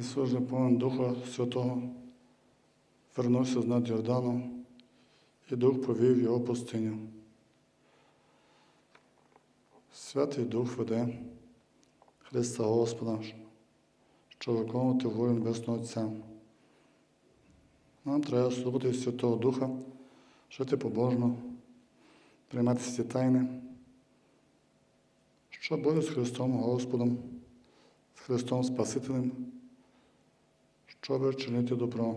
Ісус же повен Духа Святого, вернувся з над Йорданом, і Дух повів його пустиню. Святий Дух веде Христа Господа, щоб виконувати волю Небесного Отця. Нам треба слухати Святого Духа, жити побожно, приймати всі тайни, що буде з Христом Господом, з Христом Спасителем, щоб чинити добро.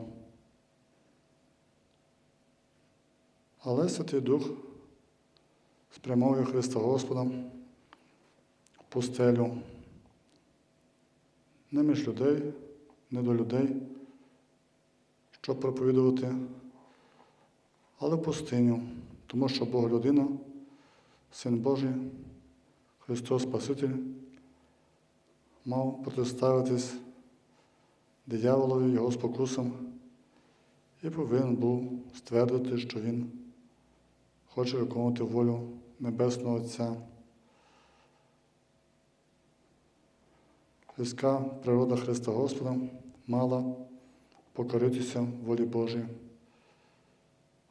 Але Святий Дух спрямовує Христа Господа в пустелю, не між людей, не до людей, щоб проповідувати, але в пустиню, тому що Бог людина, Син Божий, Христос Спаситель, мав протиставитись дияволові його спокусам і повинен був ствердити, що він хоче виконувати волю Небесного Отця. Людська природа Христа Господа мала покоритися волі Божій.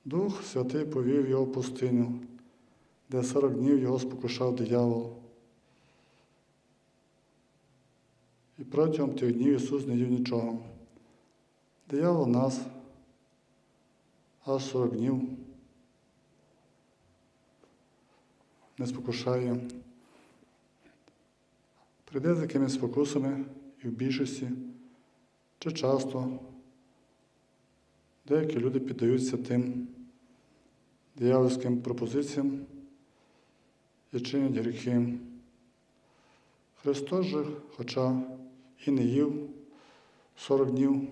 Дух Святий повів його в пустиню, де сорок днів його спокушав диявол. І протягом тих днів Ісус не їв нічого. Диявол нас аж 40 днів не спокушає. Прийде з якимись спокусами і в більшості, чи часто деякі люди піддаються тим диявольським пропозиціям і чинять гріхи. Христос же, хоча і не їв 40 днів,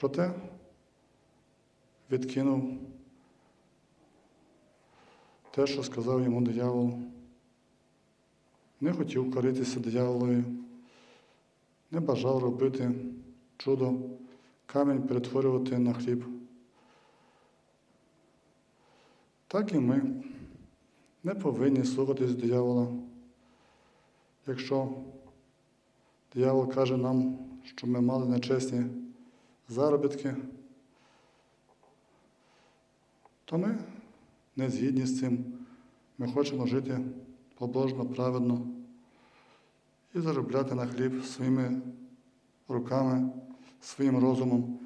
проте відкинув те, що сказав йому диявол. Не хотів коритися дияволові, не бажав робити чудо, камінь перетворювати на хліб. Так і ми не повинні слухатись диявола. Якщо диявол каже нам, що ми мали нечесні заробітки, то ми не згідні з цим. Ми хочемо жити побожно, праведно і заробляти на хліб своїми руками, своїм розумом.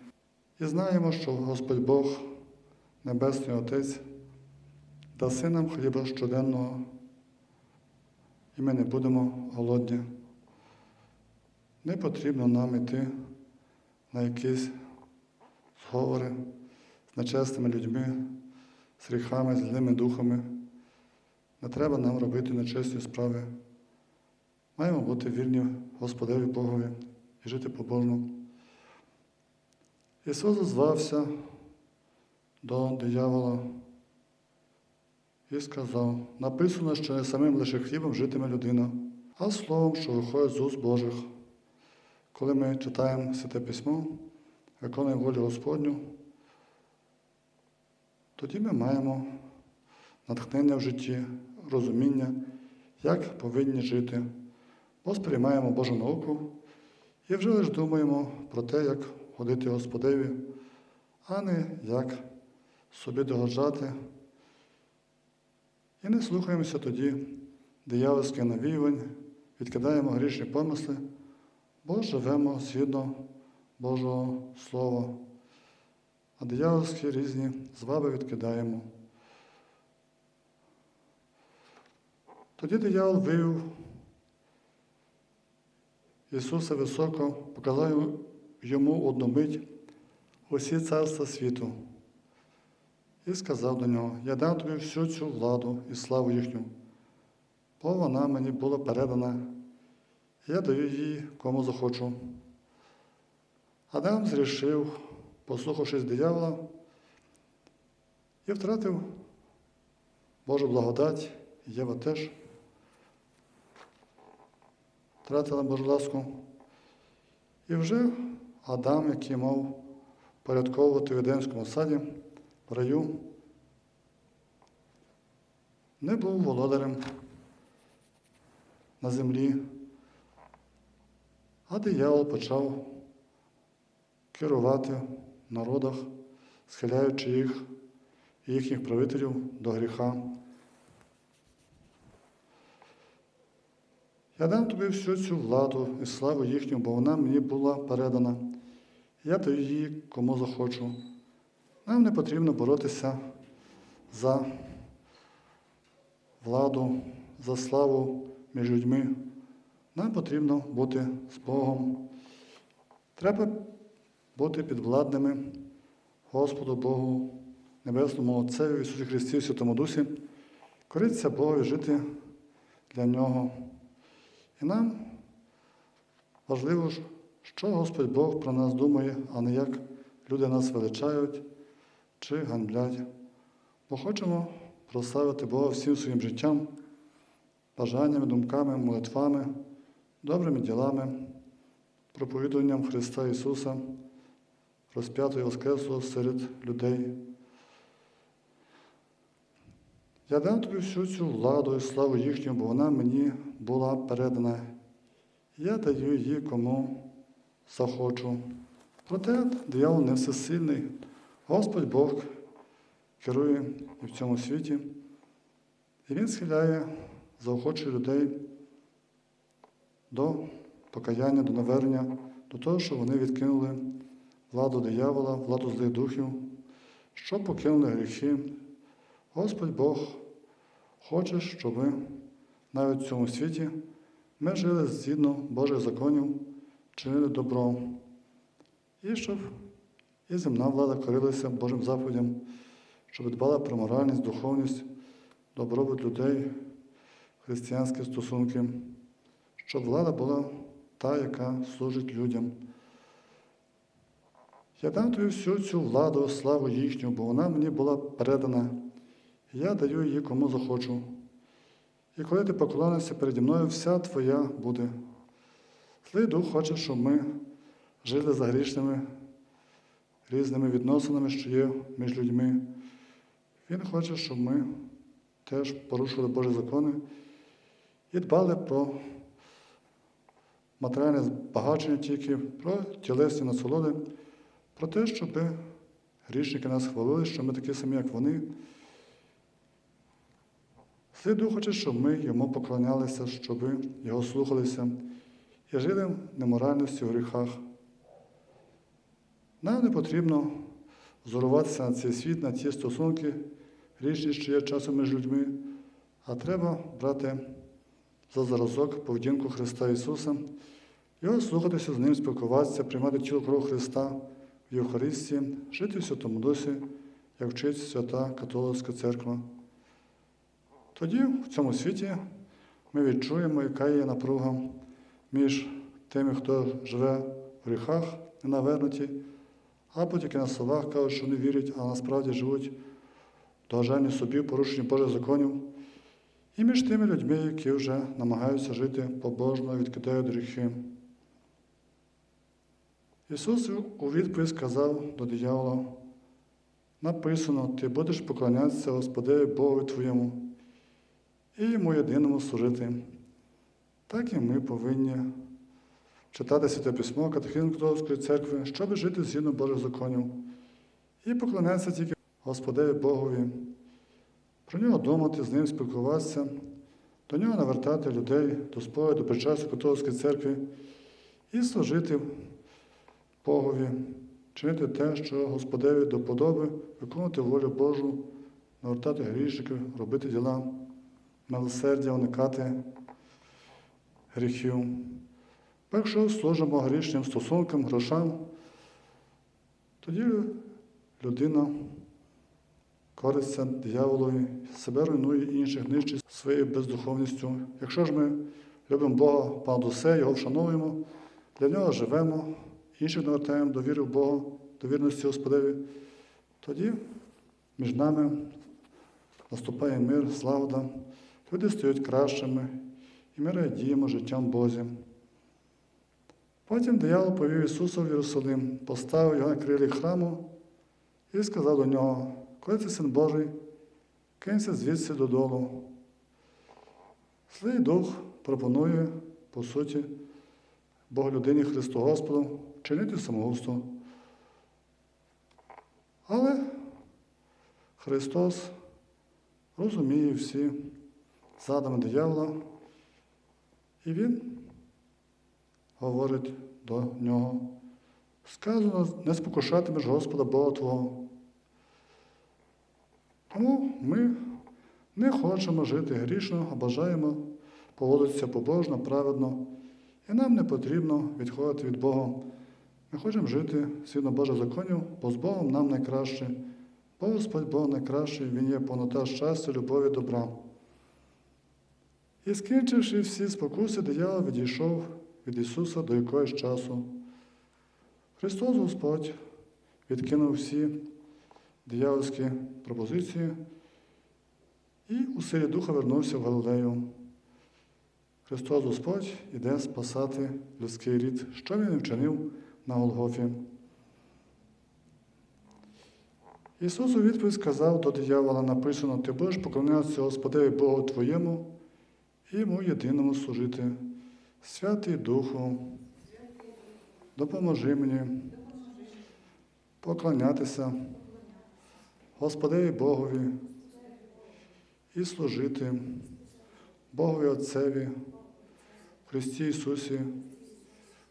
І знаємо, що Господь Бог, Небесний Отець, даси нам хліба щоденного, і ми не будемо голодні. Не потрібно нам йти на якісь зговори з нечесними людьми, з гріхами, з злими духами. Не треба нам робити нечесні справи. Маємо бути вірні Господеві Богові і жити побожно. Ісус звався до диявола і сказав, написано, що не самим лише хлібом житиме людина, а словом, що виходить з уст Божих. Коли ми читаємо Святе Письмо, виконуємо волю Господню, тоді ми маємо натхнення в житті, розуміння, як повинні жити, бо сприймаємо Божу науку і вже лише думаємо про те, як ходити Господеві, а не як собі догоджати. І не слухаємося тоді диявольських навіювань, відкидаємо грішні помисли, бо живемо згідно Божого Слова, а диявольські різні зваби відкидаємо. Тоді диявол вивів Ісуса високо, показав йому одну мить усі царства світу і сказав до нього, я дам тобі всю цю владу і славу їхню, бо вона мені була передана, я даю її кому захочу. Адам зрішив, послухавшись диявола, і втратив Божу благодать, Єва теж втратила Божу ласку. І вже Адам, який мав порядковувати в Едемському саді, в раю, не був володарем на землі, а диявол почав керувати народах, схиляючи їх і їхніх правителів до гріха. Я дам тобі всю цю владу і славу їхню, бо вона мені була передана. Я даю її кому захочу. Нам не потрібно боротися за владу, за славу між людьми. Нам потрібно бути з Богом. Треба бути підвладними Господу Богу, Небесному Отцеві Ісусі Христі, Святому Дусі, коритися Богу жити для Нього. І нам важливо, що Господь Бог про нас думає, а не як люди нас величають чи ганьблять. Бо хочемо прославити Бога всім своїм життям, бажаннями, думками, молитвами, добрими ділами, проповідуванням Христа Ісуса, розп'ятого Воскреслого серед людей. Я дам тобі всю цю владу і славу їхню, бо вона мені була передана. Я даю її кому захочу. Проте диявол не всесильний. Господь Бог керує і в цьому світі, і Він схиляє, заохочує людей до покаяння, до навернення, до того, що вони відкинули владу диявола, владу злих духів, що покинули гріхи. Господь Бог хоче, щоб ми навіть в цьому світі ми жили згідно Божих законів, чинили добро. І щоб і земна влада корилася Божим заповідям, щоб дбала про моральність, духовність, добробут людей, християнські стосунки, щоб влада була та, яка служить людям. Я дам тобі всю цю владу, славу їхню, бо вона мені була передана, і я даю її кому захочу. І коли ти поклонишся переді мною, вся твоя буде. Злий дух хоче, щоб ми жили за грішними різними відносинами, що є між людьми. Він хоче, щоб ми теж порушили Божі закони і дбали про матеріальне збагачення тільки, про тілесні насолоди, про те, щоб грішники нас хвалили, що ми такі самі, як вони. Злий дух хоче, щоб ми йому поклонялися, щоб його слухалися і жили в неморальності в гріхах. Нам не потрібно зоруватися на цей світ, на ці стосунки, річні, що є часом між людьми, а треба брати за зразок поведінку Христа Ісуса, його слухатися з Ним, спілкуватися, приймати тіло кров Христа в Євхаристії, жити в Святому Дусі, як вчить Свята Католицька Церква. Тоді в цьому світі ми відчуємо, яка є напруга між тими, хто живе в гріхах, ненавернуті, або тільки на словах кажуть, що не вірять, а насправді живуть догажанні собі, порушенні Божих законів, і між тими людьми, які вже намагаються жити побожно, відкидають гріхи. Ісус у відповідь сказав до диявола, написано, ти будеш поклонятися Господеві Богу твоєму і йому єдиному служити. Так і ми повинні читати Святе Письмо, Катехизм Католицької церкви, щоб жити згідно Божих законів, і поклонятися тільки Господеві Богові, про нього думати, з ним спілкуватися, до нього навертати людей до сповіду, до причастя католицької церкви і служити Богові, чинити те, що Господеві до подоби, виконувати волю Божу, навертати грішників, робити діла, милосердя, уникати гріхів. Якщо служимо грішним стосункам, грошам, тоді людина користься дияволові, себе руйнує інших нищить своєю бездуховністю. Якщо ж ми любимо Бога понад усе, Його вшановуємо, для нього живемо, інших навертаємо до віри в Бога, до вірності Господеві, тоді між нами наступає мир, славда, люди стають кращими, і ми радіємо життям Бозі. Потім диявол повів Ісуса в Єрусалим, поставив його на крилі храму і сказав до нього, коли ти син Божий, кинься звідси додолу. Злий дух пропонує, по суті, Богу людині Христу Господу чинити самогубство, Але Христос розуміє всі задами диявола, і Він говорить до нього. Сказано, не спокушатимеш Господа Бога Твого. Тому ми не хочемо жити грішно, а бажаємо поводитися побожно, праведно, і нам не потрібно відходити від Бога. Ми хочемо жити згідно Божих законів, бо з Богом нам найкраще. Бо Господь Бог найкращий, Він є повнота щастя, любові, добра. І скінчивши всі спокуси, диявол відійшов від Ісуса до якогось часу. Христос Господь відкинув всі диявольські пропозиції і у силі Духа вернувся в Галилею. Христос Господь іде спасати людський рід, що він і вчинив на Голгофі. Ісус у відповідь сказав до диявола написано, ти будеш поклонятися Господеві Богу Твоєму і йому єдиному служити. Святий Духу, допоможи мені поклонятися Господеві Богові і служити Богові Отцеві, Христі Ісусі,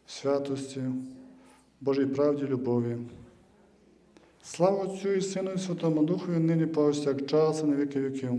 в святості, Божій правді, любові. Слава Отцю і Сину і Святому Духу, і нині повсякчас і на віки віків.